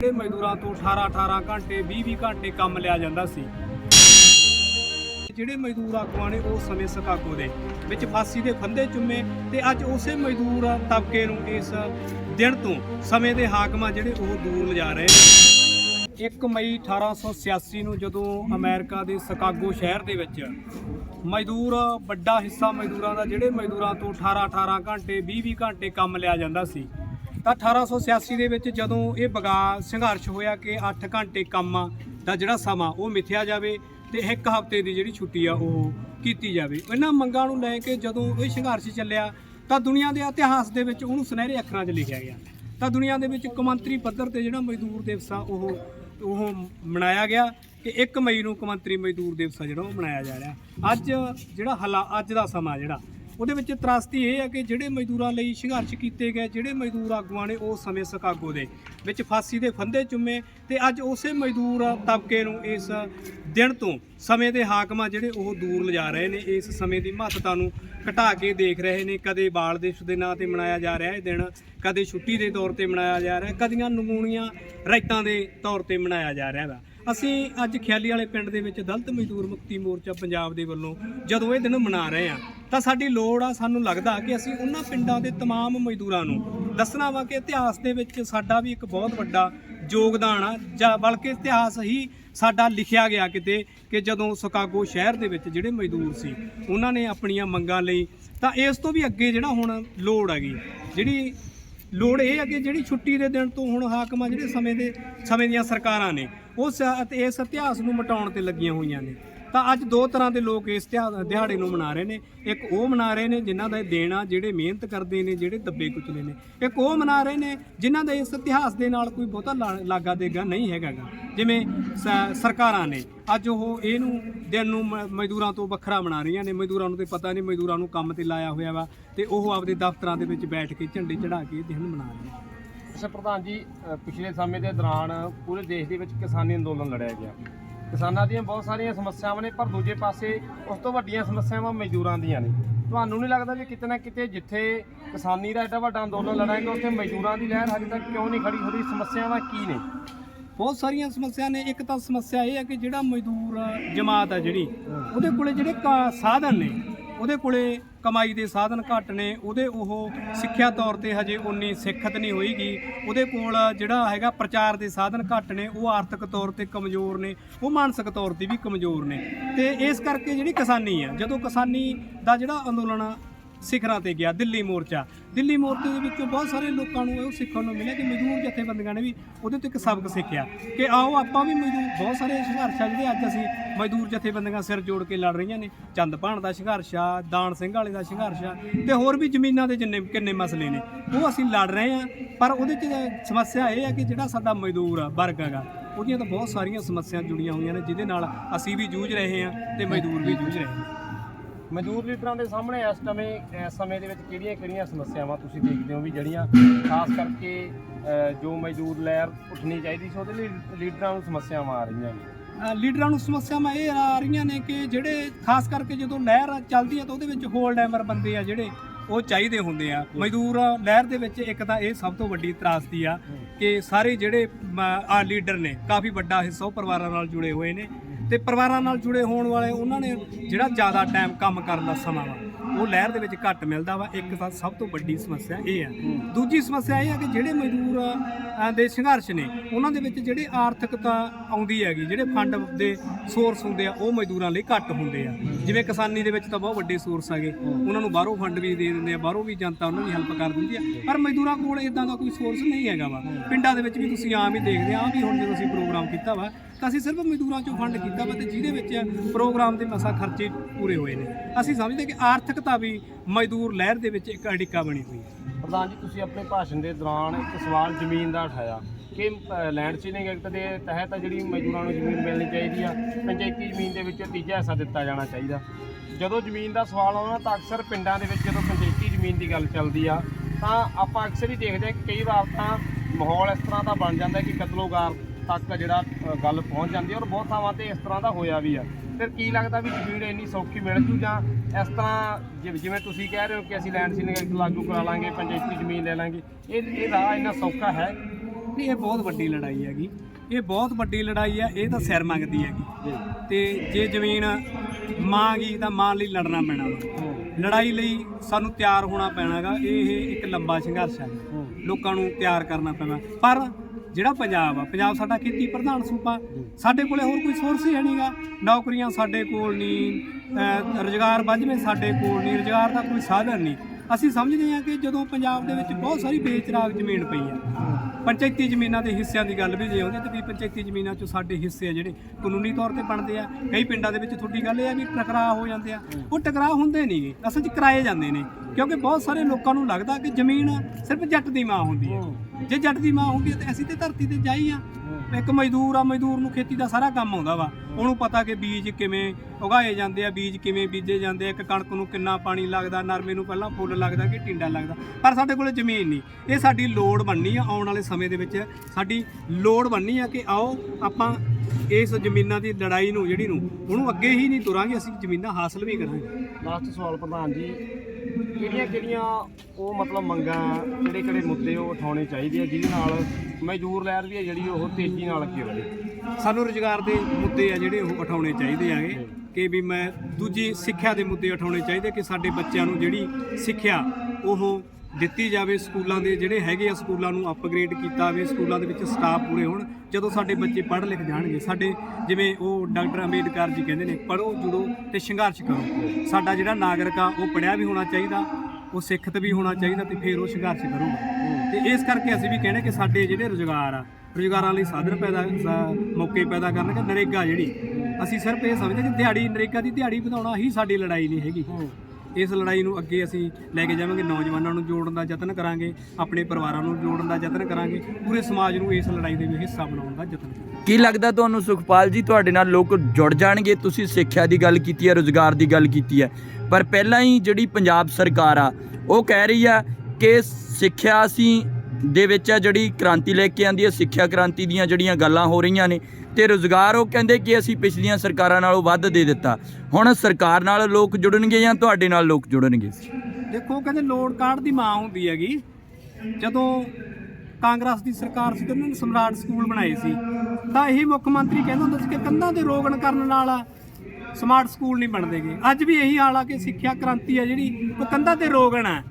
ਜਿਹੜੇ ਮਜ਼ਦੂਰਾਂ ਤੋਂ 18 18 ਘੰਟੇ 20 20 ਘੰਟੇ ਕੰਮ ਲਿਆ ਜਾਂਦਾ ਸੀ। ਜਿਹੜੇ ਮਜ਼ਦੂਰ ਆਗੂਆਂ ਨੇ ਉਸ ਸਮੇਂ ਸਕਾਗੋ ਦੇ ਵਿੱਚ ਫਾਂਸੀ ਦੇ ਫੰਦੇ ਚੁੰਮੇ ਤੇ ਅੱਜ ਉਸੇ ਮਜ਼ਦੂਰ ਤਬਕੇ ਨੂੰ ਇਸ ਦਿਨ ਤੋਂ ਸਮੇਂ ਦੇ ਹਾਕਮਾਂ ਜਿਹੜੇ ਉਹ ਦੂਰ ਲਿਜਾ ਰਹੇ ਨੇ। 1 ਮਈ 1886 ਨੂੰ ਜਦੋਂ ਅਮਰੀਕਾ ਦੇ ਸਕਾਗੋ ਸ਼ਹਿਰ ਦੇ ਵਿੱਚ ਮਜ਼ਦੂਰ, ਵੱਡਾ ਹਿੱਸਾ ਮਜ਼ਦੂਰਾਂ ਦਾ ਜਿਹੜੇ ਮਜ਼ਦੂਰਾਂ ਤੋਂ 18 18 ਘੰਟੇ 20 20 ਘੰਟੇ ਕੰਮ ਲਿਆ ਜਾਂਦਾ ਸੀ। ਤਾਂ 1886 ਦੇ ਵਿੱਚ ਜਦੋਂ ਇਹ ਬਗਾ ਸੰਘਰਸ਼ ਹੋਇਆ ਕਿ 8 ਘੰਟੇ ਕੰਮ ਦਾ ਜਿਹੜਾ ਸਮਾਂ ਉਹ ਮਿਥਿਆ ਜਾਵੇ ਤੇ ਇੱਕ ਹਫ਼ਤੇ ਦੀ ਜਿਹੜੀ ਛੁੱਟੀ ਆ ਉਹ ਕੀਤੀ ਜਾਵੇ, ਇਹਨਾਂ ਮੰਗਾਂ ਨੂੰ ਲੈ ਕੇ ਜਦੋਂ ਇਹ ਸੰਘਰਸ਼ ਚੱਲਿਆ ਤਾਂ ਦੁਨੀਆ ਦੇ ਇਤਿਹਾਸ ਦੇ ਵਿੱਚ ਉਹਨੂੰ ਸੁਨਹਿਰੇ ਅੱਖਰਾਂ 'ਚ ਲਿਖਿਆ ਗਿਆ। ਤਾਂ ਦੁਨੀਆ ਦੇ ਵਿੱਚ ਕੌਮਾਂਤਰੀ ਪੱਧਰ ਤੇ ਜਿਹੜਾ ਮਜ਼ਦੂਰ ਦਿਵਸ ਆ ਉਹ ਉਹ ਮਨਾਇਆ ਗਿਆ ਕਿ 1 ਮਈ ਨੂੰ ਕੌਮਾਂਤਰੀ ਮਜ਼ਦੂਰ ਦਿਵਸ ਆ ਜਿਹੜਾ ਉਹ ਮਨਾਇਆ ਜਾ ਰਿਹਾ। ਅੱਜ ਜਿਹੜਾ ਹਾਲਾ, ਅੱਜ ਦਾ ਸਮਾਂ ਜਿਹੜਾ ਉਹਦੇ ਵਿੱਚ ਤਰਾਸਦੀ ਇਹ ਹੈ ਕਿ ਜਿਹੜੇ ਮਜ਼ਦੂਰਾਂ ਲਈ ਸੰਘਰਸ਼ ਕੀਤੇ ਗਏ, ਜਿਹੜੇ ਮਜ਼ਦੂਰ ਆਗੂਆਂ ਨੇ ਉਸ ਸਮੇਂ ਸਕਾਗੋ ਦੇ ਵਿੱਚ ਫਾਂਸੀ ਦੇ ਫੰਦੇ ਚੁੰਮੇ ਤੇ ਅੱਜ ਉਸੇ ਮਜ਼ਦੂਰ ਤਬਕੇ ਨੂੰ ਇਸ ਦਿਨ ਤੋਂ ਸਮੇਂ ਦੇ ਹਾਕਮਾਂ ਜਿਹੜੇ ਉਹ ਦੂਰ ਲਿਜਾ ਰਹੇ ਨੇ, ਇਸ ਸਮੇਂ ਦੀ ਮਹੱਤਤਾ ਨੂੰ ਘਟਾ ਕੇ ਦੇਖ ਰਹੇ ਨੇ। ਕਦੇ ਬਾਲ ਦਿਵਸ ਦੇ ਨਾਂ ਤੇ ਮਨਾਇਆ ਜਾ ਰਿਹਾ ਇਹ ਦਿਨ, ਕਦੇ ਛੁੱਟੀ ਦੇ ਤੌਰ ਤੇ ਮਨਾਇਆ ਜਾ ਰਿਹਾ, ਕਦੀਆਂ ਨਮੂਨੀਆਂ ਰਾਈਤਾਂ ਦੇ ਤੌਰ ਤੇ ਮਨਾਇਆ ਜਾ ਰਿਹਾ ਵਾ ਅਸੀਂ ਅੱਜ ਖਿਆਲੀ ਵਾਲੇ ਪਿੰਡ ਦੇ ਵਿੱਚ ਦਲਿਤ ਮਜ਼ਦੂਰ ਮੁਕਤੀ ਮੋਰਚਾ ਪੰਜਾਬ ਦੇ ਵੱਲੋਂ ਜਦੋਂ ਇਹ ਦਿਨ ਮਨਾ ਰਹੇ ਆ ਤਾਂ ਸਾਡੀ ਲੋੜ ਆ ਸਾਨੂੰ ਲੱਗਦਾ ਕਿ ਅਸੀਂ ਉਹਨਾਂ ਪਿੰਡਾਂ ਦੇ तमाम ਮਜ਼ਦੂਰਾਂ ਨੂੰ ਦੱਸਣਾ ਵਾ ਕਿ ਇਤਿਹਾਸ ਦੇ ਵਿੱਚ ਸਾਡਾ ਵੀ ਇੱਕ ਬਹੁਤ ਵੱਡਾ ਯੋਗਦਾਨ ਆ ਜਾਂ ਬਲਕਿ ਇਤਿਹਾਸ ਹੀ ਸਾਡਾ ਲਿਖਿਆ ਗਿਆ ਕਿਤੇ ਕਿ ਜਦੋਂ ਸ਼ਿਕਾਗੋ ਸ਼ਹਿਰ ਦੇ ਵਿੱਚ ਜਿਹੜੇ ਮਜ਼ਦੂਰ ਸੀ ਉਹਨਾਂ ਨੇ ਆਪਣੀਆਂ ਮੰਗਾਂ ਲਈ ਤਾਂ ਇਸ ਤੋਂ ਵੀ ਅੱਗੇ ਜਿਹੜਾ ਹੁਣ ਲੋੜ ਹੈਗੀ ਜਿਹੜੀ ਲੋੜ ਇਹ ਹੈ ਕਿ ਜਿਹੜੀ ਛੁੱਟੀ ਦੇ ਦਿਨ ਤੋਂ ਹੁਣ ਹਾਕਮਾਂ ਜਿਹੜੇ ਸਮੇਂ ਦੇ ਸਮੇਂ ਦੀਆਂ ਸਰਕਾਰਾਂ ਨੇ ਉਸ ਅਤੇ ਇਸ ਇਤਿਹਾਸ ਨੂੰ ਮਿਟਾਉਣ ਤੇ ਲੱਗੀਆਂ ਹੋਈਆਂ ਨੇ। ਤਾਂ ਅੱਜ ਦੋ ਤਰ੍ਹਾਂ ਦੇ ਲੋਕ ਇਸ ਤਿਉਹਾਰ- ਦਿਹਾੜੇ ਨੂੰ ਮਨਾ ਰਹੇ ਨੇ। ਇੱਕ ਉਹ ਮਨਾ ਰਹੇ ਨੇ ਜਿਨ੍ਹਾਂ ਦਾ ਇਹ ਦੇਣਾ ਜਿਹੜੇ ਮਿਹਨਤ ਕਰਦੇ ਨੇ, ਜਿਹੜੇ ਦੱਬੇ ਕੁਚਲੇ ਨੇ। ਇੱਕ ਉਹ ਮਨਾ ਰਹੇ ਨੇ ਜਿਨ੍ਹਾਂ ਦਾ ਇਸ ਇਤਿਹਾਸ ਦੇ ਨਾਲ ਕੋਈ ਬਹੁਤਾ ਲਾ- ਲਾਗਾ ਦੇਗਾ ਨਹੀਂ ਹੈਗਾ ਗਾ। ਜਿਵੇਂ ਸਰਕਾਰਾਂ ਨੇ। ਅੱਜ ਉਹ ਇਹਨੂੰ ਦਿਨ ਨੂੰ ਮਜ਼ਦੂਰਾਂ ਤੋਂ ਵੱਖਰਾ ਬਣਾ ਰਹੀਆਂ ਨੇ। ਮਜ਼ਦੂਰਾਂ ਨੂੰ ਤੇ ਪਤਾ ਨਹੀਂ ਮਜ਼ਦੂਰਾਂ ਨੂੰ ਕੰਮ ਤੇ ਲਾਇਆ ਹੋਇਆ ਵਾ ਤੇ ਉਹ ਆਪਦੇ ਦਫ਼ਤਰਾਂ ਦੇ ਵਿੱਚ ਬੈਠ ਕੇ ਝੰਡੇ ਚੜਾ ਕੇ ਦਿਨ ਮਨਾ ਰਹੇ ਨੇ। ਅੱਛਾ ਪ੍ਰਧਾਨ ਜੀ ਪਿਛਲੇ ਸਮੇਂ ਦੇ ਦੌਰਾਨ ਪੂਰੇ ਦੇਸ਼ ਦੇ ਵਿੱਚ ਕਿਸਾਨੀ ਅੰਦੋਲਨ ਲੜਿਆ ਗਿਆ। ਕਿਸਾਨਾਂ ਦੀਆਂ ਬਹੁਤ ਸਾਰੀਆਂ ਸਮੱਸਿਆਵਾਂ ਨੇ, ਪਰ ਦੂਜੇ ਪਾਸੇ ਉਸ ਤੋਂ ਵੱਡੀਆਂ ਸਮੱਸਿਆਵਾਂ ਮਜ਼ਦੂਰਾਂ ਦੀਆਂ ਨੇ। ਤੁਹਾਨੂੰ ਨਹੀਂ ਲੱਗਦਾ ਵੀ ਕਿਤੇ ਨਾ ਕਿਤੇ ਜਿੱਥੇ ਕਿਸਾਨੀ ਦਾ ਐਡਾ ਵੱਡਾ ਅੰਦੋਲਨ ਲੜਾਂਗੇ, ਉੱਥੇ ਮਜ਼ਦੂਰਾਂ ਦੀ ਲਹਿਰ ਹਜੇ ਤੱਕ ਕਿਉਂ ਨਹੀਂ ਖੜੀ ਹੋ ਰਹੀ? ਸਮੱਸਿਆਵਾਂ ਕੀ ਨੇ? ਬਹੁਤ ਸਾਰੀਆਂ ਸਮੱਸਿਆ ਨੇ। ਇੱਕ ਤਾਂ ਸਮੱਸਿਆ ਇਹ ਹੈ ਕਿ ਜਿਹੜਾ ਮਜ਼ਦੂਰ ਜਮਾਤ ਆ ਜਿਹੜੀ, ਉਹਦੇ ਕੋਲੇ ਜਿਹੜੇ ਕਾ- ਸਾਧਨ ਨੇ ਉਹਦੇ ਕੋਲੇ ਕਮਾਈ ਦੇ ਸਾਧਨ ਘੱਟ ਨੇ, ਉਹਦੇ ਉਹ ਸਿੱਖਿਆ ਤੌਰ ਤੇ ਹਜੇ ਉਨੀ ਸਿੱਖਤ ਨਹੀਂ ਹੋਈਗੀ। ਉਹਦੇ ਕੋਲ ਜਿਹੜਾ ਹੈਗਾ ਪ੍ਰਚਾਰ ਦੇ ਸਾਧਨ ਘੱਟ ਨੇ, ਉਹ ਆਰਥਿਕ ਤੌਰ ਤੇ ਕਮਜ਼ੋਰ ਨੇ, ਉਹ ਮਾਨਸਿਕ ਤੌਰ ਤੇ ਵੀ ਕਮਜ਼ੋਰ ਨੇ। ਤੇ ਇਸ ਕਰਕੇ ਜਿਹੜੀ ਕਿਸਾਨੀ ਆ, ਜਦੋਂ ਕਿਸਾਨੀ ਦਾ ਜਿਹੜਾ ਅੰਦੋਲਨ ਸਿਖਰਾਂ ਤੇ ਗਿਆ, ਦਿੱਲੀ ਮੋਰਚਾ। ਦਿੱਲੀ ਮੋਰਚੇ ਦੇ ਵਿੱਚੋਂ ਬਹੁਤ ਸਾਰੇ ਲੋਕਾਂ ਨੂੰ ਇਹ ਸਿੱਖਣ ਨੂੰ ਮਿਲਿਆ ਕਿ ਮਜ਼ਦੂਰ ਜਥੇਬੰਦੀਆਂ ਨੇ ਵੀ ਉਹਦੇ ਤੋਂ ਇੱਕ ਸਬਕ ਸਿੱਖਿਆ। ਕਿ ਆਓ ਆਪਾਂ ਵੀ ਮਜ਼ਦੂਰ, ਬਹੁਤ ਸਾਰੇ ਸੰਘਰਸ਼ ਆ ਜਿਹੜੇ ਅੱਜ ਅਸੀਂ ਮਜ਼ਦੂਰ ਜਥੇਬੰਦੀਆਂ ਸਿਰ ਜੋੜ ਕੇ ਲੜ ਰਹੀਆਂ ਨੇ। ਚੰਦਪਾਣ ਦਾ ਸੰਘਰਸ਼ ਆ, ਦਾਨ ਸਿੰਘ ਵਾਲੇ ਦਾ ਸੰਘਰਸ਼ ਆ, ਤੇ ਹੋਰ ਵੀ ਜ਼ਮੀਨਾਂ ਦੇ ਜਿੰਨੇ ਕਿੰਨੇ ਮਸਲੇ ਨੇ, ਉਹ ਅਸੀਂ ਲੜ ਰਹੇ ਆ ਪਰ ਉਹਦੇ 'ਚ ਸਮੱਸਿਆ ਇਹ ਆ ਕਿ ਜਿਹੜਾ ਸਾਡਾ ਮਜ਼ਦੂਰ ਆ, ਵਰਗ ਹੈਗਾ, ਉਹਦੀਆਂ ਤਾਂ ਬਹੁਤ ਸਾਰੀਆਂ ਸਮੱਸਿਆ ਜੁੜੀਆਂ ਹੋਈਆਂ ਨੇ, ਜਿਹਦੇ ਨਾਲ ਅਸੀਂ ਵੀ ਜੂਝ ਰਹੇ ਹਾਂ ਤੇ ਮਜ਼ਦੂਰ ਵੀ ਜੂਝ ਰਹੇ ਨੇ ਮਜ਼ਦੂਰ ਲੀਡਰਾਂ ਦੇ ਸਾਹਮਣੇ ਇਸ ਸਮੇਂ ਇਸ ਸਮੇਂ ਦੇ ਵਿੱਚ ਕਿਹੜੀਆਂ-ਕਿਹੜੀਆਂ ਸਮੱਸਿਆਵਾਂ ਤੁਸੀਂ ਦੇਖਦੇ ਹੋ ਵੀ ਜਿਹੜੀਆਂ ਖਾਸ ਕਰਕੇ ਜੋ ਮਜ਼ਦੂਰ ਲਹਿਰ ਉੱਠਣੀ ਚਾਹੀਦੀ ਸੀ, ਉਹਦੇ ਲਈ ਲੀਡਰਾਂ ਨੂੰ ਸਮੱਸਿਆਵਾਂ ਆ ਰਹੀਆਂ ਨੇ? ਲੀਡਰਾਂ ਨੂੰ ਸਮੱਸਿਆਵਾਂ ਇਹ ਆ ਰਹੀਆਂ ਨੇ ਕਿ ਜਿਹੜੇ ਖਾਸ ਕਰਕੇ ਜਦੋਂ ਲਹਿਰ ਚੱਲਦੀ ਹੈ ਤਾਂ ਉਹਦੇ ਵਿੱਚ ਹੋਲ ਡੈਮਰ ਬੰਦੇ ਆ ਜਿਹੜੇ ਉਹ ਚਾਹੀਦੇ ਹੁੰਦੇ ਆ। ਮਜ਼ਦੂਰ ਲਹਿਰ ਦੇ ਵਿੱਚ ਇੱਕ ਤਾਂ ਇਹ ਸਭ ਤੋਂ ਵੱਡੀ ਤਰਾਸਦੀ ਆ ਕਿ ਸਾਰੇ ਜਿਹੜੇ ਆ ਲੀਡਰ ਨੇ, ਕਾਫੀ ਵੱਡਾ ਹਿੱਸਾ ਉਹ ਪਰਿਵਾਰਾਂ ਨਾਲ ਜੁੜੇ ਹੋਏ ਨੇ। ਤੇ ਪਰਿਵਾਰਾਂ ਨਾਲ ਜੁੜੇ ਹੋਣ ਵਾਲੇ ਉਹਨਾਂ ਨੇ ਜਿਹੜਾ ਜ਼ਿਆਦਾ ਟਾਈਮ ਕੰਮ ਕਰਨ ਦਾ ਸਮਾਂ ਵਾ। ਉਹ ਲਹਿਰ ਦੇ ਵਿੱਚ ਘੱਟ ਮਿਲਦਾ ਵਾ, ਇੱਕ ਤਾਂ ਸਭ ਤੋਂ ਵੱਡੀ ਸਮੱਸਿਆ ਇਹ ਆ। ਦੂਜੀ ਸਮੱਸਿਆ ਇਹ ਆ ਕਿ ਜਿਹੜੇ ਮਜ਼ਦੂਰ ਦੇ ਸੰਘਰਸ਼ ਨੇ, ਉਹਨਾਂ ਦੇ ਵਿੱਚ ਜਿਹੜੇ ਆਰਥਿਕਤਾ ਆਉਂਦੀ ਹੈਗੀ, ਜਿਹੜੇ ਫੰਡ ਦੇ ਸੋਰਸ ਹੁੰਦੇ ਆ, ਉਹ ਮਜ਼ਦੂਰਾਂ ਲਈ ਘੱਟ ਹੁੰਦੇ ਆ। ਜਿਵੇਂ ਕਿਸਾਨੀ ਦੇ ਵਿੱਚ ਤਾਂ ਬਹੁਤ ਵੱਡੇ ਸੋਰਸ ਹੈਗੇ, ਉਹਨਾਂ ਨੂੰ ਬਾਹਰੋਂ ਫੰਡ ਵੀ ਦੇ ਦਿੰਦੇ ਆ, ਬਾਹਰੋਂ ਵੀ ਜਨਤਾ ਉਹਨਾਂ ਦੀ ਹੈਲਪ ਕਰ ਦਿੰਦੀ ਆ। ਪਰ ਮਜ਼ਦੂਰਾਂ ਕੋਲ ਇਦਾਂ ਦਾ ਕੋਈ ਸੋਰਸ ਨਹੀਂ ਹੈਗਾ ਵਾ। ਪਿੰਡਾਂ ਦੇ ਵਿੱਚ ਵੀ ਤੁਸੀਂ ਆਮ ਹੀ ਦੇਖਦੇ ਆ ਆਹ ਵੀ ਹੁਣ ਜਦੋਂ ਅਸੀਂ ਪ੍ਰੋਗਰਾਮ ਕੀਤਾ ਵਾ ਤਾਂ ਅਸੀਂ ਸਿਰਫ ਮਜ਼ਦੂਰਾਂ ਚੋਂ ਫੰਡ ਕੀਤਾ ਵਾ ਤੇ ਜਿਹਦੇ ਵਿੱਚ ਪ੍ਰੋਗਰਾਮ ਦੇ ਮਸਾ ਖਰਚੇ ਪੂਰੇ ਹੋਏ ਨੇ। ਅਸੀਂ ਸਮਝਦੇ ਕਿ ਆਰਥਿਕਤਾ ਵੀ ਮਜ਼ਦੂਰ ਲਹਿਰ ਦੇ ਵਿੱਚ ਇੱਕ ਅੜਿੱਕਾ ਬਣੀ ਹੋਈ ਹੈ। ਪ੍ਰਧਾਨ ਜੀ, ਤੁਸੀਂ ਆਪਣੇ ਭਾਸ਼ਣ ਦੇ ਦੌਰਾਨ ਇੱਕ ਸਵਾਲ ਜ਼ਮੀਨ ਦਾ ਉਠਾਇਆ ਕਿ ਲੈਂਡ ਸੀਲਿੰਗ ਐਕਟ ਦੇ ਤਹਿਤ ਜਿਹੜੀ ਮਜ਼ਦੂਰਾਂ ਨੂੰ ਜ਼ਮੀਨ ਮਿਲਣੀ ਚਾਹੀਦੀ ਆ, ਪੰਚਾਇਤੀ ਜ਼ਮੀਨ ਦੇ ਵਿੱਚ ਤੀਜਾ ਹਿੱਸਾ ਦਿੱਤਾ ਜਾਣਾ ਚਾਹੀਦਾ। ਜਦੋਂ ਜ਼ਮੀਨ ਦਾ ਸਵਾਲ ਆਉਂਦਾ, ਤਾਂ ਅਕਸਰ ਪਿੰਡਾਂ ਦੇ ਵਿੱਚ ਜਦੋਂ ਪੰਚਾਇਤੀ ਜ਼ਮੀਨ ਦੀ ਗੱਲ ਚੱਲਦੀ ਆ, ਤਾਂ ਆਪਾਂ ਅਕਸਰ ਹੀ ਦੇਖਦੇ ਹਾਂ ਕਿ ਕਈ ਵਾਰ ਤਾਂ ਮਾਹੌਲ ਇਸ ਤਰ੍ਹਾਂ ਦਾ ਬਣ ਜਾਂਦਾ ਕਿ ਕਤਲੋਗਾਰ ਤੱਕ ਜਿਹੜਾ ਗੱਲ ਪਹੁੰਚ ਜਾਂਦੀ ਹੈ ਔਰ ਬਹੁਤ ਥਾਵਾਂ ਤੇ ਇਸ ਤਰ੍ਹਾਂ ਦਾ ਹੋਇਆ ਵੀ ਆ। ਫਿਰ ਕੀ ਲੱਗਦਾ ਵੀ ਜ਼ਮੀਨ ਇੰਨੀ ਸੌਖੀ ਮਿਲ ਜੂ ਜਾਂ ਇਸ ਤਰ੍ਹਾਂ ਜਿਵੇਂ ਤੁਸੀਂ ਕਹਿ ਰਹੇ ਹੋ ਕਿ ਅਸੀਂ ਲੈਂਡ ਸੀਲਿੰਗ ਐਕਟ ਲਾਗੂ ਕਰਾ ਲਾਂਗੇ ਪੰਚਾਇਤੀ ਜ਼ਮੀਨ ਲੈ ਲਾਂਗੇ ਇਹ ਇਹ ਰਾਹ ਇੰਨਾ ਸੌਖਾ ਹੈ? ਨਹੀਂ ਇਹ ਬਹੁਤ ਵੱਡੀ ਲੜਾਈ ਹੈਗੀ। ਇਹ ਬਹੁਤ ਵੱਡੀ ਲੜਾਈ ਹੈ ਇਹ ਤਾਂ ਸਿਰ ਮੰਗਦੀ ਹੈਗੀ। ਤੇ ਜੇ ਜ਼ਮੀਨ ਮਾਂ ਗਈ ਤਾਂ ਮਾਂ ਲਈ ਲੜਨਾ ਪੈਣਾ। ਲੜਾਈ ਲਈ ਸਾਨੂੰ ਤਿਆਰ ਹੋਣਾ ਪੈਣਾਗਾ ਇਹ ਇੱਕ ਲੰਬਾ ਸੰਘਰਸ਼ ਹੈ। ਲੋਕਾਂ ਨੂੰ ਤਿਆਰ ਕਰਨਾ ਪੈਣਾ। ਪਰ ਜਿਹੜਾ ਪੰਜਾਬ ਆ, ਪੰਜਾਬ ਸਾਡਾ ਖੇਤੀ ਪ੍ਰਧਾਨ ਸੂਬਾ। ਸਾਡੇ ਕੋਲੇ ਹੋਰ ਕੋਈ ਸੋਰਸ ਹੀ ਹੈ ਨਹੀਂਗਾ ਨੌਕਰੀਆਂ ਸਾਡੇ ਕੋਲ ਨਹੀਂ ਅਹ ਰੁਜ਼ਗਾਰ ਵੱਧਵੇਂ ਸਾਡੇ ਕੋਲ ਨਹੀਂ ਰੁਜ਼ਗਾਰ ਦਾ ਕੋਈ ਸਾਧਨ ਨਹੀਂ ਅਸੀਂ ਸਮਝਦੇ ਹਾਂ ਕਿ ਜਦੋਂ ਪੰਜਾਬ ਦੇ ਵਿੱਚ ਬਹੁਤ ਸਾਰੀ ਬੇਚਰਾਗ ਜ਼ਮੀਨ ਪਈ ਹੈ ਪੰਚਾਇਤੀ ਜ਼ਮੀਨਾਂ ਦੇ ਹਿੱਸਿਆਂ ਦੀ ਗੱਲ ਵੀ ਜੇ ਆਉਂਦੀ ਤੇ ਵੀ ਪੰਚਾਇਤੀ ਜ਼ਮੀਨਾਂ 'ਚੋਂ ਸਾਡੇ ਹਿੱਸੇ ਆ ਜਿਹੜੇ ਕਾਨੂੰਨੀ ਤੌਰ ਤੇ ਬਣਦੇ ਆ। ਕਈ ਪਿੰਡਾਂ ਦੇ ਵਿੱਚ ਤੁਹਾਡੀ ਗੱਲ ਇਹ ਆ ਵੀ ਟਕਰਾਅ ਹੋ ਜਾਂਦੇ ਆ। ਉਹ ਟਕਰਾਅ ਹੁੰਦੇ ਨਹੀਂਗੇ ਅਸਲ 'ਚ ਕਿਰਾਏ ਜਾਂਦੇ ਨੇ। ਕਿਉਂਕਿ ਬਹੁਤ ਸਾਰੇ ਲੋਕਾਂ ਨੂੰ ਲੱਗਦਾ ਕਿ ਜ਼ਮੀਨ ਸਿਰਫ ਜੱਟ ਦੀ ਮਾਂ ਹੁੰਦੀ ਹੈ। ਜੇ ਜੱਟ ਦੀ ਮਾਂ ਹੁੰਦੀ ਹੈ ਤਾਂ ਅਸੀਂ ਤੇ ਧਰਤੀ ਤੇ ਜਾਈ ਆ। ਇੱਕ ਮਜ਼ਦੂਰ ਆ, ਮਜ਼ਦੂਰ ਨੂੰ ਖੇਤੀ ਦਾ ਸਾਰਾ ਕੰਮ ਆਉਂਦਾ ਵਾ। ਉਹਨੂੰ ਪਤਾ ਕਿ ਬੀਜ ਕਿਵੇਂ ਉਗਾਏ ਜਾਂਦੇ ਆ, ਬੀਜ ਕਿਵੇਂ ਬੀਜੇ ਜਾਂਦੇ ਆ, ਇੱਕ ਕਣਕ ਨੂੰ ਕਿੰਨਾ ਪਾਣੀ ਲੱਗਦਾ, ਨਰਮੇ ਨੂੰ ਪਹਿਲਾਂ ਫੁੱਲ ਲੱਗਦਾ ਕਿ ਟਿੰਡਾ ਲੱਗਦਾ। ਪਰ ਸਾਡੇ ਕੋਲ ਜ਼ਮੀਨ ਨਹੀਂ। ਇਹ ਸਾਡੀ ਲੋੜ ਬਣਨੀ ਆ ਆਉਣ ਵਾਲੇ ਸਮੇਂ ਦੇ ਵਿੱਚ। ਸਾਡੀ ਲੋੜ ਬਣਨੀ ਆ ਕਿ ਆਓ, ਆਪਾਂ ਇਸ ਜ਼ਮੀਨਾਂ ਦੀ ਲੜਾਈ ਨੂੰ, ਜਿਹੜੀ ਨੂੰ, ਉਹਨੂੰ ਅੱਗੇ ਹੀ ਨਹੀਂ ਤੁਰਾਂਗੇ, ਅਸੀਂ ਜ਼ਮੀਨਾਂ ਹਾਸਲ ਵੀ ਕਰਾਂਗੇ। ਲਾਸਟ ਸਵਾਲ ਪ੍ਰਧਾਨ ਜੀ ਕਿਹੜੀਆਂ ਕਿਹੜੀਆਂ ਉਹ ਮਤਲਬ ਮੰਗਾਂ ਕਿਹੜੇ ਕਿਹੜੇ ਮੁੱਦੇ ਉਹ ਉਠਾਉਣੇ ਚਾਹੀਦੇ ਆ, ਜਿਹਦੇ ਨਾਲ ਮਜ਼ਦੂਰ ਲਹਿਰ ਵੀ ਹੈ ਜਿਹੜੀ ਉਹ ਤੇਜ਼ੀ ਨਾਲ ਅੱਗੇ ਵਧੇ। ਸਾਨੂੰ ਰੁਜ਼ਗਾਰ ਦੇ ਮੁੱਦੇ ਆ ਜਿਹੜੇ ਉਹ ਉਠਾਉਣੇ ਚਾਹੀਦੇ ਆਗੇ ਕਿ ਵੀ ਮੈਂ ਦੂਜੀ ਸਿੱਖਿਆ ਦੇ ਮੁੱਦੇ ਉਠਾਉਣੇ ਚਾਹੀਦੇ ਕਿ ਸਾਡੇ ਬੱਚਿਆਂ ਨੂੰ ਜਿਹੜੀ ਸਿੱਖਿਆ ਉਹ ਦਿੱਤੀ ਜਾਵੇ ਸਕੂਲਾਂ ਦੇ ਜਿਹੜੇ ਹੈਗੇ ਆ ਸਕੂਲਾਂ ਨੂੰ ਅਪਗ੍ਰੇਡ ਕੀਤਾ ਜਾਵੇ ਸਕੂਲਾਂ ਦੇ ਵਿੱਚ ਸਟਾਫ ਪੂਰੇ ਹੋਣ ਜਦੋਂ ਸਾਡੇ ਬੱਚੇ ਪੜ੍ਹ ਲਿਖ ਜਾਣਗੇ। ਸਾਡੇ ਜਿਵੇਂ ਉਹ ਡਾਕਟਰ ਅੰਬੇਦਕਰ ਜੀ ਕਹਿੰਦੇ ਨੇ ਪੜ੍ਹੋ ਜੁੜੋ ਤੇ ਸੰਘਰਸ਼ ਕਰੋ। ਸਾਡਾ ਜਿਹੜਾ ਨਾਗਰਿਕ ਆ ਉਹ ਪੜ੍ਹਿਆ ਵੀ ਹੋਣਾ ਚਾਹੀਦਾ ਉਹ ਸਿੱਖਤ ਵੀ ਹੋਣਾ ਚਾਹੀਦਾ ਤੇ ਫਿਰ ਉਹ ਸੰਘਰਸ਼ ਕਰੂਗਾ। ਤੇ ਇਸ ਕਰਕੇ ਅਸੀਂ ਵੀ ਕਹਿੰਦੇ ਕਿ ਸਾਡੇ ਜਿਹੜੇ ਰੁਜ਼ਗਾਰ ਆ, ਰੁਜ਼ਗਾਰਾਂ ਲਈ ਸਾਧਨ ਪੈਦਾ ਮੌਕੇ ਪੈਦਾ ਕਰਨਗੇ ਨਰੇਗਾ ਜਿਹੜੀ। ਅਸੀਂ ਸਿਰਫ ਇਹ ਸਮਝਦੇ ਕਿ ਦਿਹਾੜੀ, ਨਰੇਗਾ ਦੀ ਦਿਹਾੜੀ ਵਧਾਉਣਾ ਹੀ ਸਾਡੀ ਲੜਾਈ ਨਹੀਂ ਹੈਗੀ। ਇਸ ਲੜਾਈ ਨੂੰ ਅੱਗੇ ਅਸੀਂ ਲੈ ਕੇ ਜਾਵਾਂਗੇ, ਨੌਜਵਾਨਾਂ ਨੂੰ ਜੋੜਨ ਦਾ ਯਤਨ ਕਰਾਂਗੇ, ਆਪਣੇ ਪਰਿਵਾਰਾਂ ਨੂੰ ਜੋੜਨ ਦਾ ਯਤਨ ਕਰਾਂਗੇ, ਪੂਰੇ ਸਮਾਜ ਨੂੰ ਇਸ ਲੜਾਈ ਦੇ ਵਿੱਚ ਹਿੱਸਾ ਬਣਾਉਣ ਦਾ ਯਤਨ ਕਰਾਂਗੇ। ਕੀ ਲੱਗਦਾ ਤੁਹਾਨੂੰ ਸੁਖਪਾਲ ਜੀ, ਤੁਹਾਡੇ ਨਾਲ ਲੋਕ ਜੁੜ ਜਾਣਗੇ? ਤੁਸੀਂ ਸਿੱਖਿਆ ਦੀ ਗੱਲ ਕੀਤੀ ਹੈ, ਰੋਜ਼ਗਾਰ ਦੀ ਗੱਲ ਕੀਤੀ ਹੈ, ਪਰ ਪਹਿਲਾਂ ਹੀ ਜਿਹੜੀ ਪੰਜਾਬ ਸਰਕਾਰ ਆ, ਉਹ ਕਹਿ ਰਹੀ ਆ ਕਿ ਸਿੱਖਿਆ ਅਸੀਂ ਦੇ ਵਿੱਚ ਆ ਜਿਹੜੀ ਕ੍ਰਾਂਤੀ ਲੈ ਕੇ ਆਂਦੀ ਹੈ ਸਿੱਖਿਆ ਕ੍ਰਾਂਤੀ ਦੀਆਂ ਜਿਹੜੀਆਂ ਗੱਲਾਂ ਹੋ ਰਹੀਆਂ ਨੇ ਤੇ ਰੋਜ਼ਗਾਰ ਉਹ ਕਹਿੰਦੇ ਕਿ ਅਸੀਂ ਪਿਛਲੀਆਂ ਸਰਕਾਰਾਂ ਨਾਲੋਂ ਵੱਧ ਦੇ ਦਿੱਤਾ। ਹੁਣ ਸਰਕਾਰ ਨਾਲ ਲੋਕ ਜੁੜਨਗੇ ਜਾਂ ਤੁਹਾਡੇ ਨਾਲ ਲੋਕ ਜੁੜਨਗੇ? ਦੇਖੋ ਕਹਿੰਦੇ ਲੋਡ ਕਾਰਡ ਦੀ ਮਾਂ ਹੁੰਦੀ ਹੈਗੀ। ਜਦੋਂ ਕਾਂਗਰਸ ਦੀ ਸਰਕਾਰ ਸੀ ਤੇ ਉਹਨਾਂ ਨੇ ਸਮਰਾਟ ਸਕੂਲ ਬਣਾਏ ਸੀ, ਤਾਂ ਇਹੀ ਮੁੱਖ ਮੰਤਰੀ ਕਹਿੰਦਾ ਹੁੰਦਾ ਸੀ ਕਿ ਕੰਧਾਂ ਤੇ ਰੋਗਣ ਕਰਨ ਨਾਲ ਸਮਾਰਟ ਸਕੂਲ ਨਹੀਂ ਬਣਦੇਗੇ ਅੱਜ ਵੀ ਇਹੀ ਹਾਲ ਆ ਕਿ ਸਿੱਖਿਆ ਕ੍ਰਾਂਤੀ ਆ ਜਿਹੜੀ, ਉਹ ਕੰਧਾਂ ਤੇ ਰੋਗਣ ਆ।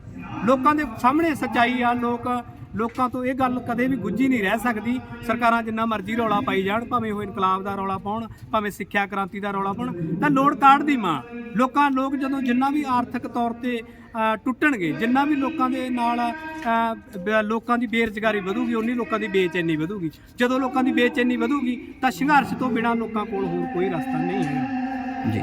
ਲੋਕਾਂ ਦੇ ਸਾਹਮਣੇ ਸੱਚਾਈ ਆ, ਲੋਕ ਲੋਕਾਂ ਤੋਂ ਇਹ ਗੱਲ ਕਦੇ ਵੀ ਗੁੱਝੀ ਨਹੀਂ ਰਹਿ ਸਕਦੀ। ਸਰਕਾਰਾਂ ਜਿੰਨਾ ਮਰਜ਼ੀ ਰੌਲਾ ਪਾਈ ਜਾਣ, ਭਾਵੇਂ ਉਹ ਇਨਕਲਾਬ ਦਾ ਰੌਲਾ ਪਾਉਣ, ਭਾਵੇਂ ਸਿੱਖਿਆ ਕ੍ਰਾਂਤੀ ਦਾ ਰੌਲਾ ਪਾਉਣ, ਤਾਂ ਲੋੜ ਕਾਢ ਦੀ ਮਾਂ। ਲੋਕਾਂ, ਲੋਕ ਜਦੋਂ ਜਿੰਨਾ ਵੀ ਆਰਥਿਕ ਤੌਰ ਤੇ ਟੁੱਟਣਗੇ, ਜਿੰਨਾ ਵੀ ਲੋਕਾਂ ਦੇ ਨਾਲ ਲੋਕਾਂ ਦੀ ਬੇਰੁਜ਼ਗਾਰੀ ਵਧੂਗੀ ਉਨੀ ਲੋਕਾਂ ਦੀ ਬੇਚੈਨੀ ਵਧੂਗੀ। ਜਦੋਂ ਲੋਕਾਂ ਦੀ ਬੇਚੈਨੀ ਵਧੂਗੀ, ਤਾਂ ਸੰਘਰਸ਼ ਤੋਂ ਬਿਨਾਂ ਲੋਕਾਂ ਕੋਲ ਹੋਰ ਕੋਈ ਰਸਤਾ ਨਹੀਂ ਹੈ। ਜੀ।